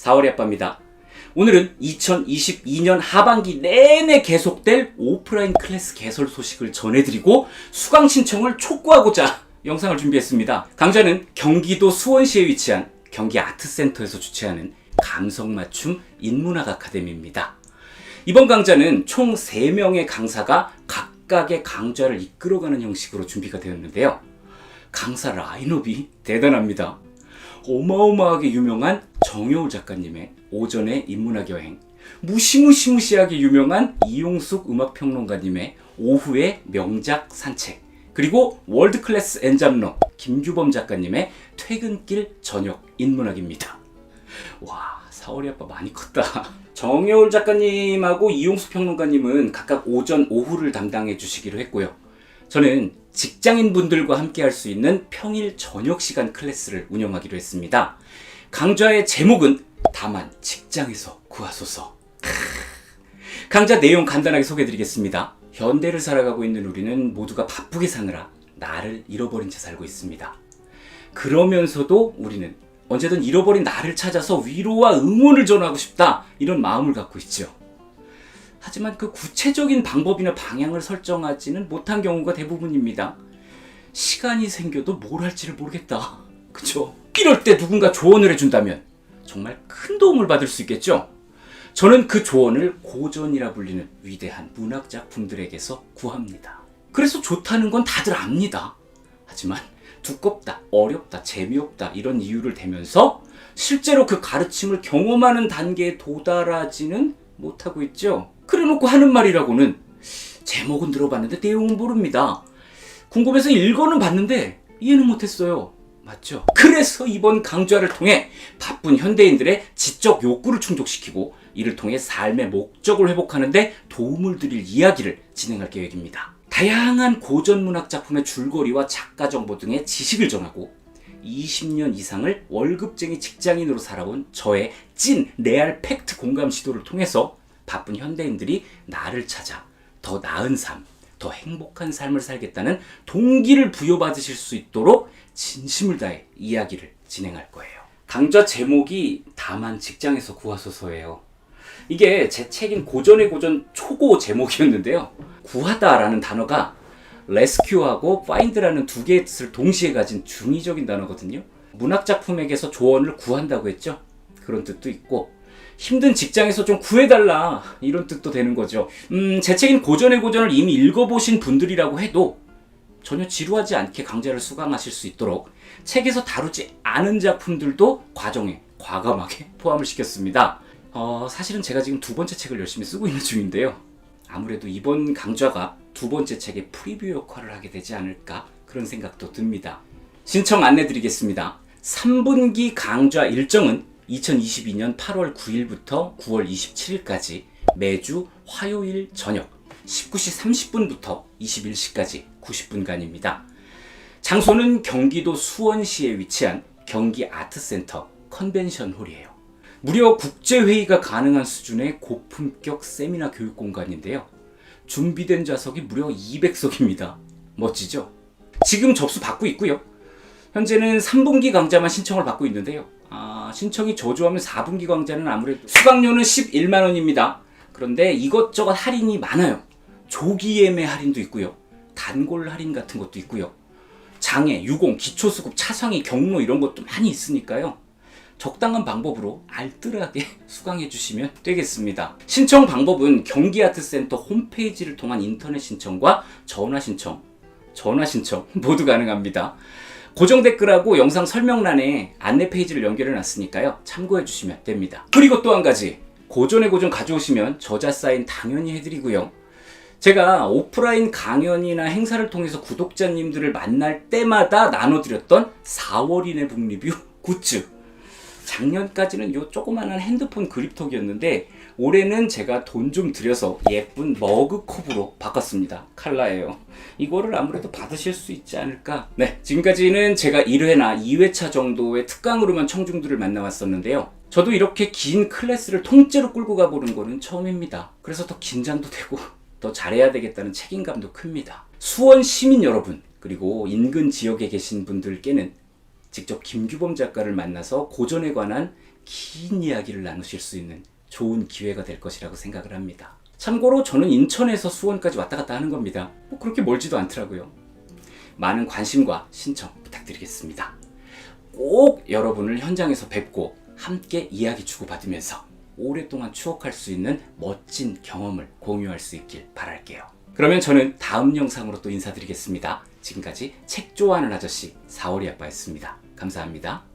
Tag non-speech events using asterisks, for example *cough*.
4월의 아빠입니다. 오늘은 2022년 하반기 내내 계속될 오프라인 클래스 개설 소식을 전해드리고 수강 신청을 촉구하고자 영상을 준비했습니다. 강좌는 경기도 수원시에 위치한 경기 아트센터에서 주최하는 감성맞춤 인문학 아카데미입니다. 이번 강좌는 총 3명의 강사가 각각의 강좌를 이끌어가는 형식으로 준비가 되었는데요. 강사 라인업이 대단합니다. 어마어마하게 유명한 정여울 작가님의 오전의 인문학 여행, 무시무시무시하게 유명한 이용숙 음악평론가님의 오후의 명작 산책, 그리고 월드클래스 엔잡러 김규범 작가님의 퇴근길 저녁 인문학입니다. 와, 사월이 아빠 많이 컸다. 정여울 작가님하고 이용숙 평론가님은 각각 오전, 오후를 담당해 주시기로 했고요. 저는 직장인 분들과 함께 할 수 있는 평일 저녁 시간 클래스를 운영하기로 했습니다. 강좌의 제목은 다만 직장에서 구하소서. 강좌 내용 간단하게 소개해 드리겠습니다. 현대를 살아가고 있는 우리는 모두가 바쁘게 사느라 나를 잃어버린 채 살고 있습니다. 그러면서도 우리는 언제든 잃어버린 나를 찾아서 위로와 응원을 전하고 싶다 이런 마음을 갖고 있죠. 하지만 그 구체적인 방법이나 방향을 설정하지는 못한 경우가 대부분입니다. 시간이 생겨도 뭘 할지를 모르겠다. 그쵸? 이럴 때 누군가 조언을 해준다면 정말 큰 도움을 받을 수 있겠죠? 저는 그 조언을 고전이라 불리는 위대한 문학 작품들에게서 구합니다. 그래서 좋다는 건 다들 압니다. 하지만 두껍다, 어렵다, 재미없다 이런 이유를 대면서 실제로 그 가르침을 경험하는 단계에 도달하지는 못하고 있죠. 그래 놓고 하는 말이라고는 제목은 들어봤는데 내용은 모릅니다. 궁금해서 읽어는 봤는데 이해는 못했어요. 맞죠? 그래서 이번 강좌를 통해 바쁜 현대인들의 지적 욕구를 충족시키고 이를 통해 삶의 목적을 회복하는데 도움을 드릴 이야기를 진행할 계획입니다. 다양한 고전 문학 작품의 줄거리와 작가 정보 등의 지식을 전하고 20년 이상을 월급쟁이 직장인으로 살아온 저의 찐 레알 팩트 공감 시도를 통해서 바쁜 현대인들이 나를 찾아 더 나은 삶, 더 행복한 삶을 살겠다는 동기를 부여받으실 수 있도록 진심을 다해 이야기를 진행할 거예요. 강좌 제목이 다만 직장에서 구하소서예요. 이게 제 책인 고전의 고전 초고 제목이었는데요. 구하다라는 단어가 레스큐하고 파인드라는 두 개의 뜻을 동시에 가진 중의적인 단어거든요. 문학 작품에게서 조언을 구한다고 했죠. 그런 뜻도 있고 힘든 직장에서 좀 구해달라 이런 뜻도 되는 거죠. 음, 제 책인 고전의 고전을 이미 읽어보신 분들이라고 해도 전혀 지루하지 않게 강좌를 수강하실 수 있도록 책에서 다루지 않은 작품들도 과정에 과감하게 *laughs* 포함을 시켰습니다. 어, 사실은 제가 지금 두 번째 책을 열심히 쓰고 있는 중인데요. 아무래도 이번 강좌가 두 번째 책의 프리뷰 역할을 하게 되지 않을까 그런 생각도 듭니다. 신청 안내 드리겠습니다. 3분기 강좌 일정은 2022년 8월 9일부터 9월 27일까지 매주 화요일 저녁 19시 30분부터 21시까지 90분간입니다. 장소는 경기도 수원시에 위치한 경기 아트센터 컨벤션 홀이에요. 무려 국제회의가 가능한 수준의 고품격 세미나 교육 공간인데요. 준비된 좌석이 무려 200석입니다. 멋지죠? 지금 접수 받고 있고요. 현재는 3분기 강좌만 신청을 받고 있는데요. 아, 신청이 저조하면 4분기 강좌는 아무래도 수강료는 11만 원입니다. 그런데 이것저것 할인이 많아요. 조기 예매 할인도 있고요. 단골 할인 같은 것도 있고요. 장애, 유공, 기초수급, 차상위, 경로 이런 것도 많이 있으니까요. 적당한 방법으로 알뜰하게 *laughs* 수강해 주시면 되겠습니다. 신청 방법은 경기아트센터 홈페이지를 통한 인터넷 신청과 전화 신청, 전화 신청 모두 가능합니다. 고정 댓글하고 영상 설명란에 안내 페이지를 연결해 놨으니까요. 참고해 주시면 됩니다. 그리고 또 한 가지. 고전의 고전 가져오시면 저자 사인 당연히 해드리고요. 제가 오프라인 강연이나 행사를 통해서 구독자님들을 만날 때마다 나눠드렸던 4월인의 북리뷰 *laughs* 굿즈. 작년까지는 요 조그만한 핸드폰 그립톡이었는데 올해는 제가 돈 좀 들여서 예쁜 머그컵으로 바꿨습니다. 칼라예요. 이거를 아무래도 받으실 수 있지 않을까? 네, 지금까지는 제가 1회나 2회차 정도의 특강으로만 청중들을 만나왔었는데요. 저도 이렇게 긴 클래스를 통째로 끌고 가보는 거는 처음입니다. 그래서 더 긴장도 되고 더 잘해야 되겠다는 책임감도 큽니다. 수원 시민 여러분, 그리고 인근 지역에 계신 분들께는 직접 김규범 작가를 만나서 고전에 관한 긴 이야기를 나누실 수 있는 좋은 기회가 될 것이라고 생각을 합니다. 참고로 저는 인천에서 수원까지 왔다 갔다 하는 겁니다. 뭐 그렇게 멀지도 않더라고요. 많은 관심과 신청 부탁드리겠습니다. 꼭 여러분을 현장에서 뵙고 함께 이야기 주고받으면서 오랫동안 추억할 수 있는 멋진 경험을 공유할 수 있길 바랄게요. 그러면 저는 다음 영상으로 또 인사드리겠습니다. 지금까지 책 좋아하는 아저씨 사월이 아빠였습니다. 감사합니다.